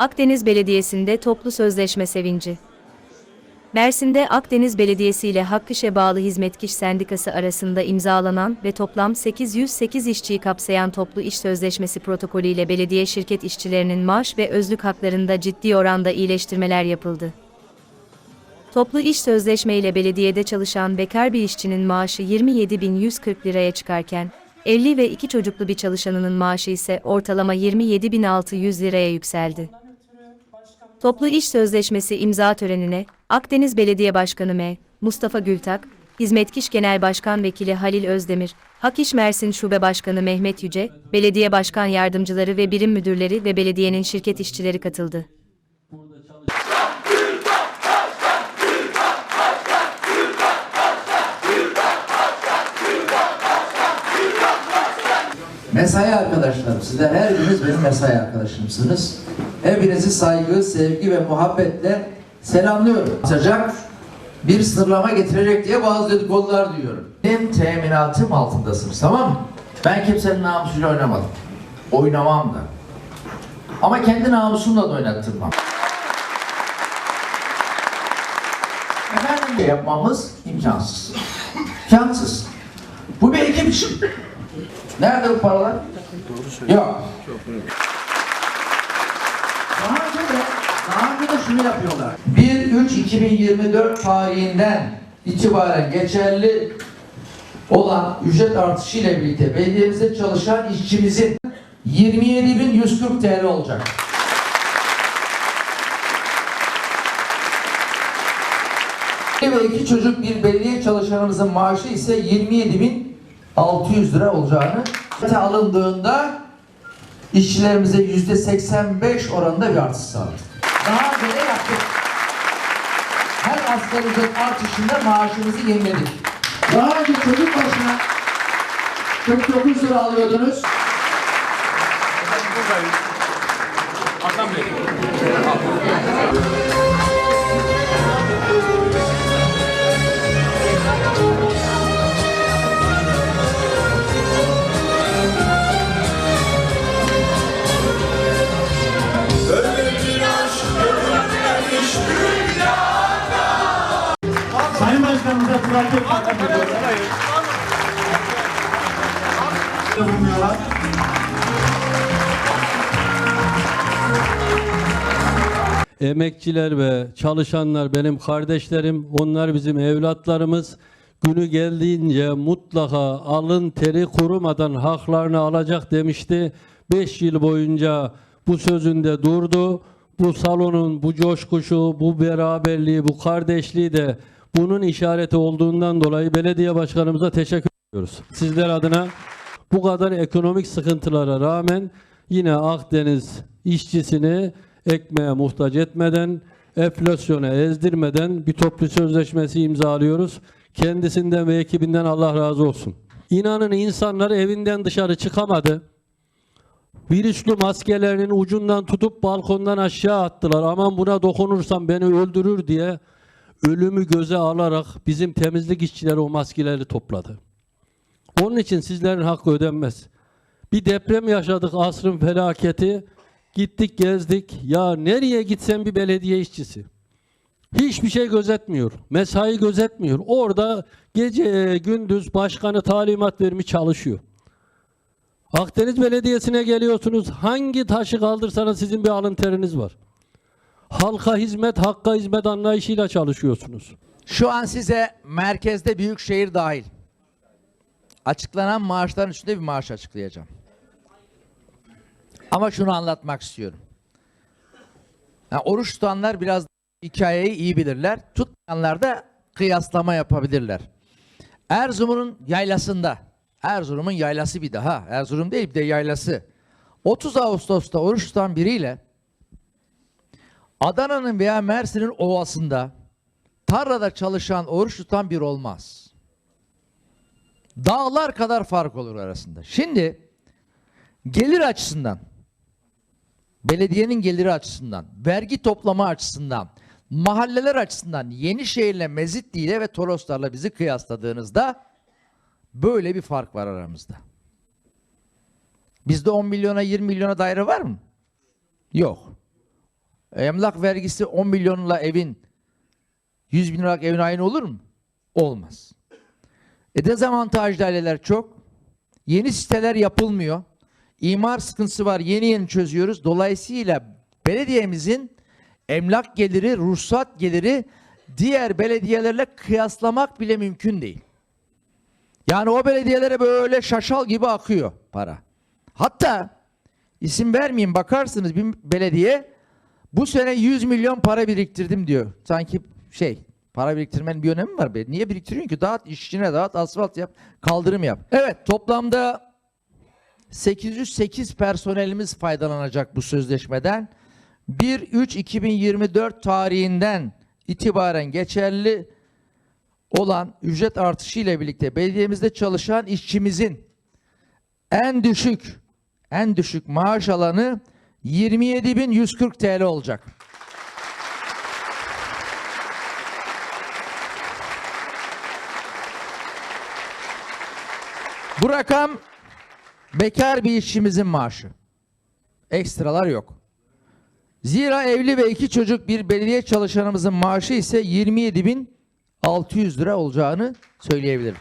Akdeniz Belediyesi'nde toplu sözleşme sevinci. Mersin'de Akdeniz Belediyesi ile Hakkışe bağlı Hizmetkiş Sendikası arasında imzalanan ve toplam 808 işçiyi kapsayan toplu iş sözleşmesi protokolü ile belediye şirket işçilerinin maaş ve özlük haklarında ciddi oranda iyileştirmeler yapıldı. Toplu iş sözleşme ile belediyede çalışan bekar bir işçinin maaşı 27.140 liraya çıkarken, evli ve iki çocuklu bir çalışanının maaşı ise ortalama 27.600 liraya yükseldi. Toplu iş sözleşmesi imza törenine Akdeniz Belediye Başkanı M. Mustafa Gültak, Hizmetkiş Genel Başkan Vekili Halil Özdemir, Hak Mersin Şube Başkanı Mehmet Yüce, belediye başkan yardımcıları ve birim müdürleri ve belediyenin şirket işçileri katıldı. Mesai arkadaşlarım, sizler her biriniz benim mesai arkadaşımsınız. Hepinizi saygı, sevgi ve muhabbetle selamlıyorum. Sıcak bir sınırlama getirecek diye bazı dedikodular duyuyorum. Benim teminatım altındasınız, tamam mı? Ben kimsenin namusuyla oynamadım. Oynamam da. Ama kendi namusumla da oynattırmam. Efendim yapmamız imkansız. İmkansız. Bu bir ekip işi. Nerede bu paralar? Yok. De, daha önce de şunu yapıyorlar. 1-3-2024 tarihinden itibaren geçerli olan ücret artışı ile birlikte belediyemizde çalışan işçimizin 27.140 TL olacak. ve iki çocuk bir belediye çalışanımızın maaşı ise 27.600 lira olacağını alındığında işçilerimize yüzde 85 oranında bir artış sağladık. Daha önce de yaptık. Her asgari ücret artışında maaşımızı yeniledik. Daha önce çocuk başına 49 lira alıyordunuz. Hakan Bey. Başkanımıza bırakıp bulunuyorlar. Emekçiler ve çalışanlar benim kardeşlerim, onlar bizim evlatlarımız. Günü geldiğince mutlaka alın teri kurumadan haklarını alacak demişti. Beş yıl boyunca bu sözünde durdu. Bu salonun bu coşkuşu, bu beraberliği, bu kardeşliği de bunun işareti olduğundan dolayı belediye başkanımıza teşekkür ediyoruz. Sizler adına bu kadar ekonomik sıkıntılara rağmen yine Akdeniz işçisini ekmeğe muhtaç etmeden, enflasyona ezdirmeden bir toplu sözleşmesi imzalıyoruz. Kendisinden ve ekibinden Allah razı olsun. İnanın insanlar evinden dışarı çıkamadı. Virüslü maskelerinin ucundan tutup balkondan aşağı attılar. Aman buna dokunursam beni öldürür diye ölümü göze alarak bizim temizlik işçileri o maskeleri topladı. Onun için sizlerin hakkı ödenmez. Bir deprem yaşadık asrın felaketi. Gittik gezdik. Ya nereye gitsen bir belediye işçisi. Hiçbir şey gözetmiyor. Mesai gözetmiyor. Orada gece gündüz başkanı talimat vermiş çalışıyor. Akdeniz Belediyesi'ne geliyorsunuz. Hangi taşı kaldırsanız sizin bir alın teriniz var. Halka hizmet, hakka hizmet anlayışıyla çalışıyorsunuz. Şu an size merkezde büyük şehir dahil açıklanan maaşların üstünde bir maaş açıklayacağım. Ama şunu anlatmak istiyorum. Yani oruç tutanlar biraz hikayeyi iyi bilirler. Tutmayanlar da kıyaslama yapabilirler. Erzurum'un yaylasında, Erzurum'un yaylası bir daha, Erzurum değil bir de yaylası. 30 Ağustos'ta oruç tutan biriyle Adana'nın veya Mersin'in ovasında tarlada çalışan, oruç tutan bir olmaz. Dağlar kadar fark olur arasında. Şimdi gelir açısından, belediyenin geliri açısından, vergi toplama açısından, mahalleler açısından Yenişehir'le, Mezitli'yle ve Toroslar'la bizi kıyasladığınızda böyle bir fark var aramızda. Bizde 10 milyona 20 milyona daire var mı? Yok. Emlak vergisi 10 milyonla evin 100 bin liralık evin aynı olur mu? Olmaz. E dezavantajlı aileler çok. Yeni siteler yapılmıyor. İmar sıkıntısı var. Yeni yeni çözüyoruz. Dolayısıyla belediyemizin emlak geliri, ruhsat geliri diğer belediyelerle kıyaslamak bile mümkün değil. Yani o belediyelere böyle şaşal gibi akıyor para. Hatta isim vermeyeyim bakarsınız bir belediye bu sene 100 milyon para biriktirdim diyor. Sanki şey para biriktirmenin bir önemi var be. Niye biriktiriyorsun ki? Dağıt işçine dağıt, asfalt yap, kaldırım yap. Evet toplamda 808 personelimiz faydalanacak bu sözleşmeden. 1-3-2024 tarihinden itibaren geçerli olan ücret artışı ile birlikte belediyemizde çalışan işçimizin en düşük en düşük maaş alanı 27.140 TL olacak. Bu rakam bekar bir işçimizin maaşı. Ekstralar yok. Zira evli ve iki çocuk bir belediye çalışanımızın maaşı ise 27.600 lira olacağını söyleyebilirim.